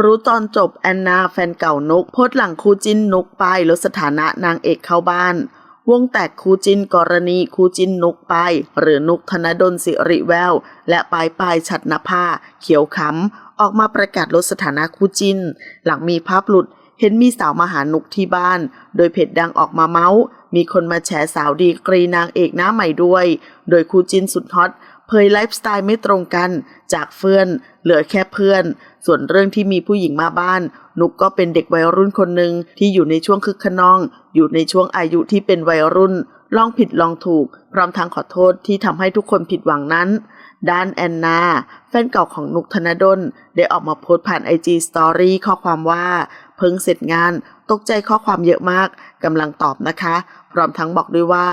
รู้ตอนจบแอนนาแฟนเก่านุกโพสหลังคูจินนุกไปลดสถานะนางเอกเข้าบ้าน วงแตกคูจินกรณีคูจินนุกไป หรือนุกธนดลสิริแวว และปายปายชัดนภาเขียวขำออกมาประกาศลดสถานะคูจิน หลังมีภาพหลุดเห็นมีสาวมาหานุกที่บ้าน โดยเพจดังออกมาเมาส์มีคนมาแฉสาวดีกรีนางเอกหน้าใหม่ด้วย โดยคูจินสุดฮอต ผยไลฟ์สไตล์ไม่ตรงกัน จากเพื่อน เหลือแค่เพื่อน ส่วนเรื่องที่มีผู้หญิงมาบ้าน นุกก็เป็นเด็กวัยรุ่นคนหนึ่งที่อยู่ในช่วงคึกขนอง อยู่ในช่วงอายุที่เป็นวัยรุ่น ลองผิดลองถูก พร้อมทางขอโทษที่ทำให้ทุกคนผิดหวังนั้น ด้านแอนนา แฟนเก่าของนุกธนดล ได้ออกมาโพสต์ผ่านไอจีสตอรี่ข้อความว่า เพิ่งเสร็จงาน ตกใจข้อความเยอะมากกำลังตอบนะคะ พร้อมทั้งบอกด้วยว่า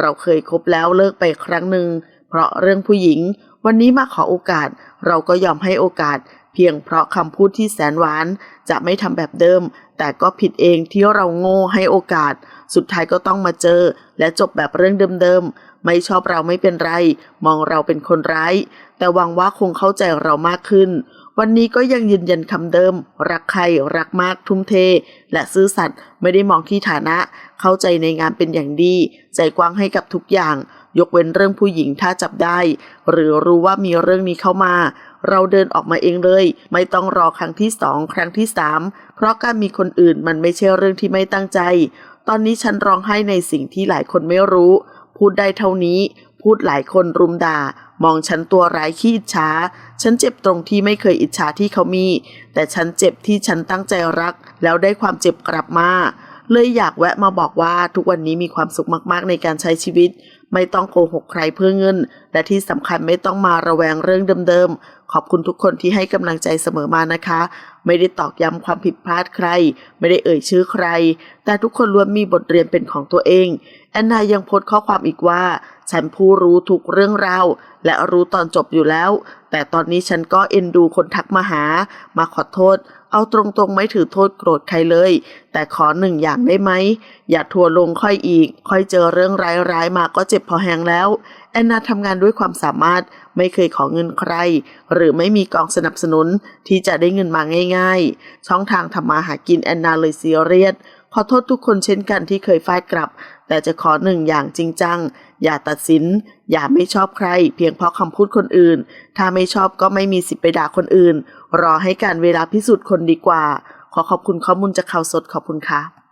เราเคยคบแล้วเลิกไปครั้งหนึ่ง เพราะเรื่องผู้หญิง วันนี้มาขอโอกาส เราก็ยอมให้โอกาส เพียงเพราะคำพูดที่แสนหวาน จะไม่ทำแบบเดิม แต่ก็ผิดเองที่เราโง่ให้โอกาส สุดท้ายก็ต้องมาเจอ และจบแบบเรื่องเดิมๆไม่ชอบเราไม่เป็นไร มองเราเป็นคนร้าย แต่หวังว่าคงเข้าใจเรามากขึ้นวันนี้ก็ยังยืนยันคำเดิม รักใครรักมากทุ่มเท และซื่อสัตย์ไม่ได้มองที่ฐานะ เข้าใจในงานเป็นอย่างดี ใจกว้างให้กับทุกอย่าง ยกเว้นเรื่องผู้หญิงถ้าจับได้ หรือรู้ว่ามีเรื่องนี้เข้ามา เราเดินออกมาเองเลย ไม่ต้องรอครั้งที่สองครั้งที่สามเพราะการมีคนอื่นมันไม่ใช่เรื่องที่ไม่ตั้งใจ ตอนนี้ฉันร้องไห้ในสิ่งที่หลายคนไม่รู้ พูดได้เท่านี้ พูดหลายคนรุมด่า มองฉันตัวร้ายขี้อิจฉาฉันเจ็บตรงที่ไม่เคยอิจฉาที่เขามี แต่ฉันเจ็บที่ฉันตั้งใจรัก แล้วได้ความเจ็บกลับมาเลยอยากแวะมาบอกว่าทุกวันนี้มีความสุขมาก ๆ ในการใช้ชีวิต ไม่ต้องโกหกใครเพื่อเงิน และที่สำคัญไม่ต้องมาระแวงเรื่องเดิมๆ ขอบคุณทุกคนที่ให้กำลังใจเสมอมานะคะ ไม่ได้ตอกย้ำความผิดพลาดใคร ไม่ได้เอ่ยชื่อใคร แต่ทุกคนล้วนมีบทเรียนเป็นของตัวเอง แอนนายังโพสต์ข้อความอีกว่า ฉันผู้รู้ทุกเรื่องราวและรู้ตอนจบอยู่แล้ว แต่ตอนนี้ฉันก็เอ็นดูคนทักมาหา มาขอโทษ เอาตรงๆไม่ถือโทษโกรธใครเลย แต่ขอหนึ่งอย่างได้ไหม อย่าทัวลงค่อยอีก ค่อยเจอเรื่องร้ายๆมาก็เจ็บพอแหงแล้ว แอนนาทำงานด้วยความสามารถไม่เคยขอเงินใคร หรือไม่มีกองสนับสนุนที่จะได้เงินมาง่าย ๆ ช่องทางทำมาหากินแอนนาเลยซียเรียสขอโทษทุกคนเช่นกันที่เคยฟาดกลับ แต่จะขอหนึ่งอย่างจริงจัง อย่าตัดสิน อย่าไม่ชอบใคร เพียงเพราะคำพูดคนอื่น ถ้าไม่ชอบก็ไม่มีสิทธิ์ไปด่าคนอื่น รอให้การเวลาพิสูจน์คนดีกว่า ขอขอบคุณข้อมูลจากข่าวสดขอบคุณค่ะ